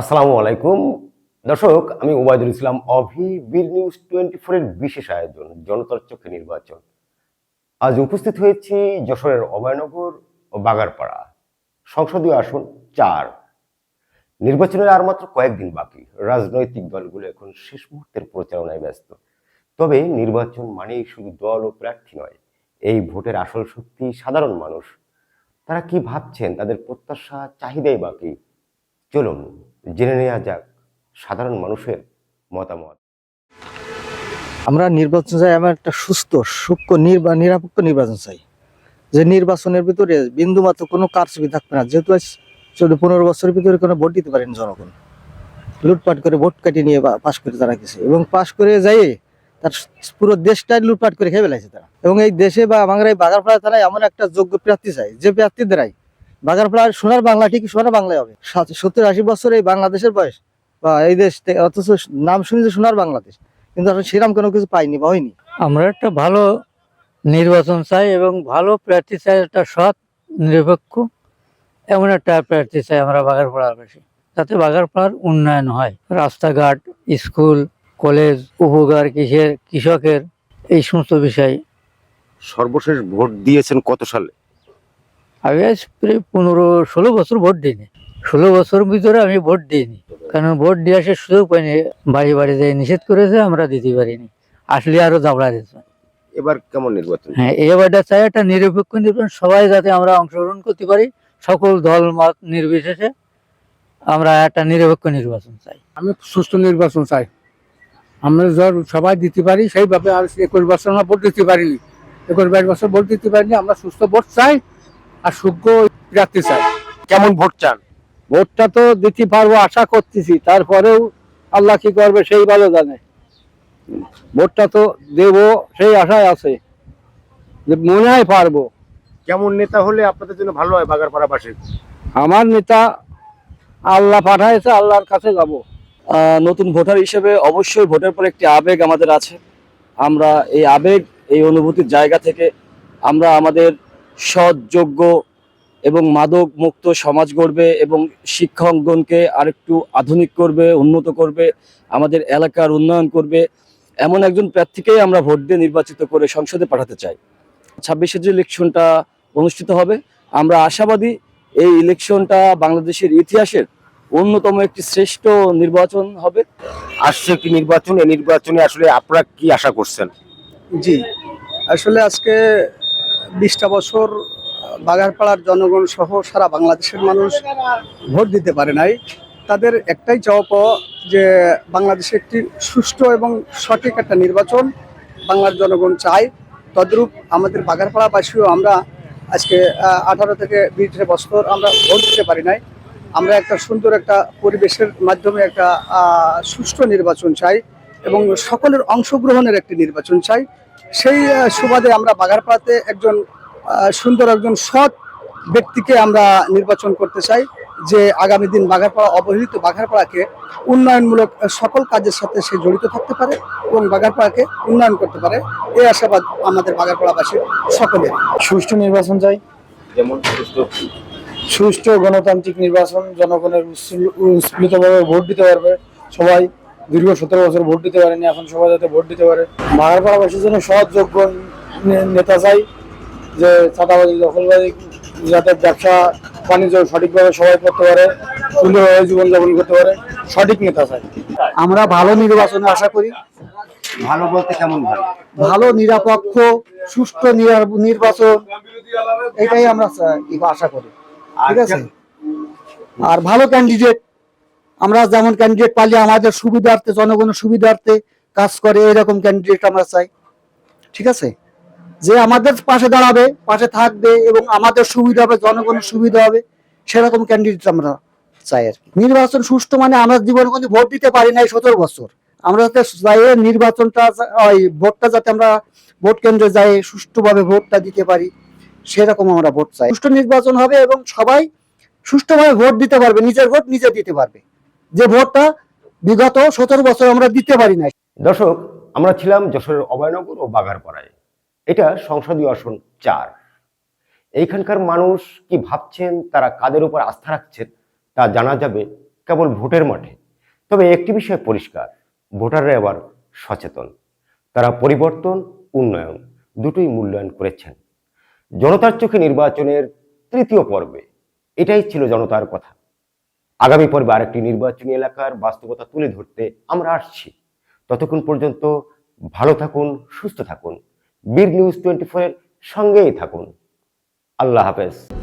আসসালামু আলাইকুম। দর্শক, আমি ওবায়দুল ইসলাম অভি বীর নিউজ টোয়েন্টি ফোরের বিশেষ আয়োজন, জনতার চোখে নির্বাচন। আজ উপস্থিত হয়েছি যশোরের অভয়নগর ও বাগারপাড়া। সংসদীয় আসন চার। নির্বাচনের আর মাত্র কয়েকদিন বাকি। রাজনৈতিক দলগুলো এখন শেষ মুহূর্তের প্রচারণায় ব্যস্ত। তবে নির্বাচন মানেই শুধু দল ও প্রার্থী নয়, এই ভোটের আসল শক্তি সাধারণ মানুষ। তারা কি ভাবছেন? তাদের প্রত্যাশা, চাহিদাই বাকি। চলুন। জেনে নেওয়া যাক সাধারণ মানুষের মতামত। আমরা নির্বাচন চাই, আমার একটা সুস্থ, সূক্ষ্ম, নির্বা, নিরপেক্ষ নির্বাচন চাই। যে নির্বাচনের ভিতরে বিন্দু মাত্র কোনো কারচুপি থাকবে না। যেহেতু আজ চোদ্দ, পনেরো বছরের ভিতরে কোনো ভোট দিতে পারেন জনগণ। লুটপাট করে ভোট কাটিয়ে নিয়ে পাশ করে তারা গেছে। এবং পাশ করে যাই তার পুরো দেশটাই লুটপাট করে খেয়ে ফেলাইছে তারা। এবং এই দেশে বা এই বাগারপাড়া তারা এমন একটা যোগ্য প্রার্থী চাই, যে প্রার্থী দ্বারাই বাগারপাড়ার সোনার বাংলা ঠিক সোনার বাংলায় হবে। সাত- সত্তর আশি বছর এই বাংলাদেশের বয়স। বা এই দেশ থেকে- অথচ নাম শুনেছে সোনার বাংলাদেশ। কিন্তু আসলে সেরকম কোনো কিছু পাইনি বা হয়নি। আমরা একটা ভালো নির্বাচন চাই এবং ভালো প্রার্থী চাই একটা সৎ নিরপেক্ষ এমন একটা প্রার্থী চাই আমরা বাগারপাড়ার পাশে যাতে বাগারপাড়ার উন্নয়ন হয়। রাস্তাঘাট স্কুল কলেজ উপকার কিসের কৃষকের এই সমস্ত বিষয়। সর্বশেষ ভোট দিয়েছেন কত সালে? আমি আজ প্রায় পনেরো ষোলো বছর ভোট দিইনি। ষোলো বছর ভিতরে আমি ভোট দিইনি। কারণ ভোট দিয়ে আসার সুযোগ পাইনি। বাড়ি বাড়ি যেয়ে নিষেধ করেছে আমরা দিতে পারিনি। আসলে আরও দাবড়া দিয়েছে। এবার কেমন নির্বাচন? হ্যাঁ এবারটা চাই একটা নিরপেক্ষ নির্বাচন সবাই যাতে আমরা অংশগ্রহণ করতে পারি। সকল দল মত নির্বিশেষে আমরা একটা নিরপেক্ষ নির্বাচন চাই। আমি সুষ্ঠু নির্বাচন চাই। আমরা ধর সবাই দিতে পারি সেইভাবে আর একুশ বছর আমরা ভোট দিতে পারিনি। একুশ বাইশ বছর ভোট দিতে পারিনি আমরা সুস্থ ভোট চাই। আর যোগ্য প্রার্থী চাই। কেমন ভোট চান? ভোটটা তো দিতে পারব আশা করতেছি। তারপরেও আল্লাহ কি করবে সেই ভালো জানে। ভোটটা তো দেব সেই আশায় আছে। যে মনে হয় পারব। কেমন নেতা হলে আপনাদের জন্য ভালো হয় বাগারপাড়া পাশে আমার নেতা আল্লাহ পাঠাইছে আল্লাহর কাছে যাব। নতুন ভোটার হিসেবে অবশ্যই ভোটের পর একটি আবেগ আমাদের আছে। আমরা এই আবেগ এই অনুভূতির জায়গা থেকে আমরা আমাদের সৎ যোগ্য এবং মাদক মুক্ত সমাজ গড়বে এবং শিক্ষা অঙ্গনকে আরেকটু আধুনিক করবে উন্নত করবে আমাদের এলাকার উন্নয়ন করবে। এমন একজন প্রার্থীকেই আমরা ভোট দিয়ে নির্বাচিত করে সংসদে পাঠাতে চাই। ছাব্বিশে যে ইলেকশনটা অনুষ্ঠিত হবে আমরা আশাবাদী এই ইলেকশনটা বাংলাদেশের ইতিহাসের অন্যতম একটি শ্রেষ্ঠ নির্বাচন হবে। আসছে একটি নির্বাচন? এই নির্বাচনে আসলে আপনারা কি আশা করছেন? জি আসলে আজকে বিশটা বছর বাগারপাড়ার জনগণ সহ সারা বাংলাদেশের মানুষ ভোট দিতে পারে নাই। তাদের একটাই চাওয়া যে বাংলাদেশে একটি সুষ্ঠু এবং সঠিক একটা নির্বাচন বাংলার জনগণ চায়। তদ্রূপ আমাদের বাগারপাড়াবাসীও আমরা আজকে আঠারো থেকে বিশ বছর আমরা ভোট দিতে পারি নাই। আমরা একটা সুন্দর একটা পরিবেশের মাধ্যমে একটা সুষ্ঠু নির্বাচন চাই। এবং সকলের অংশগ্রহণের একটি নির্বাচন চাই। সেই সুবাদে আমরা বাগারপাড়াতে একজন সুন্দর একজন সৎ ব্যক্তিকে আমরা নির্বাচন করতে চাই যে আগামী দিন বাগারপাড়া অবহেলিত বাগারপাড়াকে উন্নয়নমূলক সকল কাজের সাথে সে জড়িত থাকতে পারে এবং বাগারপাড়াকে উন্নয়ন করতে পারে। এই আশাবাদ আমাদের বাগারপাড়াবাসীর সকলের। সুষ্ঠু নির্বাচন চাই। যেমন সুষ্ঠু। গণতান্ত্রিক নির্বাচন জনগণের উৎস্ফুলিতভাবে ভোট দিতে পারবে সবাই। দীর্ঘ সতেরো বছর ভোট দিতে পারেনি এখন সবাই যাতে ভোট দিতে পারে। বাগারপাড়াবাসীর জন্য সৎ যোগ্য নে- নেতা চাই যে চাঁদাবাজি দখলবাজি যাতে ব্যবসা বাণিজ্য সঠিকভাবে সবাই করতে পারে সুন্দরভাবে জীবনযাপন করতে পারে সঠিক নেতা চাই। আমরা ভালো নির্বাচনে আশা করি। ভালো বলতে কেমন ভালো? ভালো নিরপেক্ষ সুষ্ঠু নির্বাচন এটাই আমরা আশা করি। ঠিক আছে? আর ভালো ক্যান্ডিডেট আমরা যেমন ক্যান্ডিডেট পাইলে আমাদের সুবিধার্থে, জনগণের সুবিধার্থে কাজ করে, এরকম ক্যান্ডিডেট আমরা চাই। ঠিক আছে? যে আমাদের পাশে দাঁড়াবে, পাশে থাকবে এবং আমাদের সুবিধা হবে, জনগণের সুবিধা হবে, সেরকম ক্যান্ডিডেট আমরা চাই আর কি। নির্বাচন সুষ্ঠু মানে আমরা জীবনে কিন্তু ভোট দিতে পারি নাই সতেরো বছর। আমরা যাতে যাই নির্বাচনটা ওই ভোটটা যাতে আমরা ভোট কেন্দ্রে যাই, সুষ্ঠুভাবে ভোটটা দিতে পারি, সেরকম আমরা ভোট চাই। সুষ্ঠু নির্বাচন হবে এবং সবাই সুষ্ঠুভাবে ভোট দিতে পারবে, নিজের ভোট নিজে দিতে পারবে। যে ভোটটা বিগত সতেরো বছর আমরা দিতে পারি নাই। দর্শক, আমরা ছিলাম যশোরের অভয়নগর ও বাগারপাড়ায়। এটা সংসদীয় আসন চার। এইখানকার মানুষ কি ভাবছেন, তারা কাদের উপর আস্থা রাখছেন, তা জানা যাবে কেবল ভোটের মাঠে। তবে একটি বিষয় পরিষ্কার, ভোটাররা এবার সচেতন। তারা পরিবর্তন, উন্নয়ন দুটোই মূল্যায়ন করেছেন। জনতার চোখে নির্বাচনের তৃতীয় পর্বে, এটাই ছিল জনতার কথা। আগামী পর্বে আরেকটি নির্বাচনী এলাকার বাস্তবতা তুলে ধরতে আমরা আসছি। ততক্ষণ পর্যন্ত ভালো থাকুন, সুস্থ থাকুন। বীর নিউজ টোয়েন্টি ফোরের সঙ্গেই থাকুন। আল্লাহ হাফেজ।